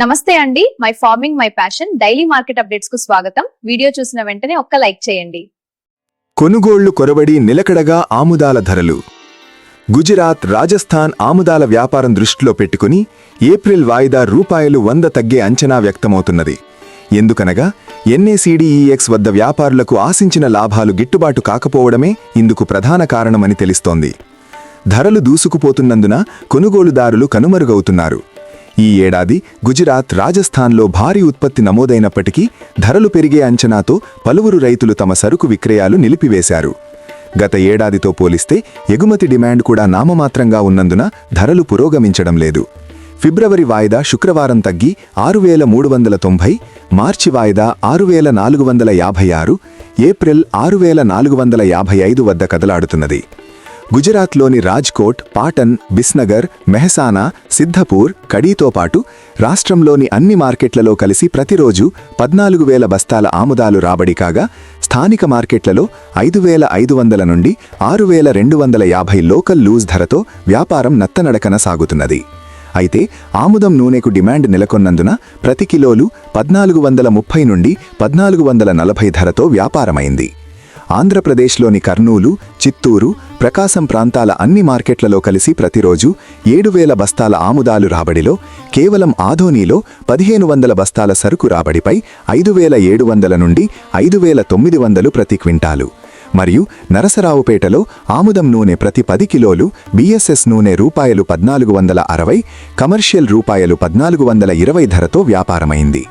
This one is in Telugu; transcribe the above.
నమస్తే అండి. My farming my passion daily market అప్డేట్స్కు స్వాగతం. వీడియో చూసిన వెంటనే ఒక్క లైక్ చేయండి. కొనుగోళ్ళు కొరబడి నిలకడగా ఆముదాల ధరలు. గుజరాత్ రాజస్థాన్ ఆముదాల వ్యాపారం దృష్టిలో పెట్టుకుని ఏప్రిల్ వాయిదా రూపాయలు వంద తగ్గే అంచనా వ్యక్తమవుతున్నది. ఎందుకనగా ఎన్ఏసీడీఈఎక్స్ వద్ద వ్యాపారులకు ఆశించిన లాభాలు గిట్టుబాటు కాకపోవడమే ఇందుకు ప్రధాన కారణమని తెలుస్తోంది. ధరలు దూసుకుపోతున్నందున కొనుగోలుదారులు కనుమరుగవుతున్నారు. ఈ ఏడాది గుజరాత్ రాజస్థాన్లో భారీ ఉత్పత్తి నమోదైనప్పటికీ ధరలు పెరిగే అంచనాతో పలువురు రైతులు తమ సరుకు విక్రయాలు నిలిపివేశారు. గత ఏడాదితో పోలిస్తే ఎగుమతి డిమాండ్ కూడా నామమాత్రంగా ఉన్నందున ధరలు పురోగమించడం లేదు. ఫిబ్రవరి వాయిదా శుక్రవారం తగ్గి ఆరు వేల మూడు వందల తొంభై మార్చి వాయిదా ఆరు వేల నాలుగు వందల యాభై ఆరు ఏప్రిల్ ఆరు వేల నాలుగు వందల యాభై ఐదు వద్ద కదలాడుతున్నది. గుజరాత్లోని రాజ్కోట్ పాటన్ బిస్నగర్ మెహసానా సిద్ధపూర్ కడీతో పాటు రాష్ట్రంలోని అన్ని మార్కెట్లలో కలిసి ప్రతిరోజు పద్నాలుగు వేల బస్తాల ఆముదాలు రాబడి కాగా స్థానిక మార్కెట్లలో ఐదు వేల ఐదు వందల నుండి ఆరు వేల రెండు వందల యాభై లోకల్ లూజ్ ధరతో వ్యాపారం నత్తనడకన సాగుతున్నది. అయితే ఆముదం నూనెకు డిమాండ్ నెలకొన్నందున ప్రతి కిలోలు పద్నాలుగు వందల ముప్పై నుండి పద్నాలుగు వందల నలభై ధరతో వ్యాపారమైంది. ఆంధ్రప్రదేశ్లోని కర్నూలు చిత్తూరు ప్రకాశం ప్రాంతాల అన్ని మార్కెట్లలో కలిసి ప్రతిరోజు ఏడు వేల బస్తాల ఆముదాలు రాబడిలో కేవలం ఆధోనీలో పదిహేను వందల బస్తాల సరుకు రాబడిపై ఐదు వేల ఏడు వందల నుండి ఐదు వేల తొమ్మిది వందలు ప్రతి క్వింటాలు. మరియు నరసరావుపేటలో ఆముదం నూనె ప్రతి పది కిలోలు బీఎస్ఎస్ నూనె రూపాయలు పద్నాలుగు వందల అరవై కమర్షియల్ రూపాయలు పద్నాలుగు వందల ఇరవై ధరతో వ్యాపారమైంది.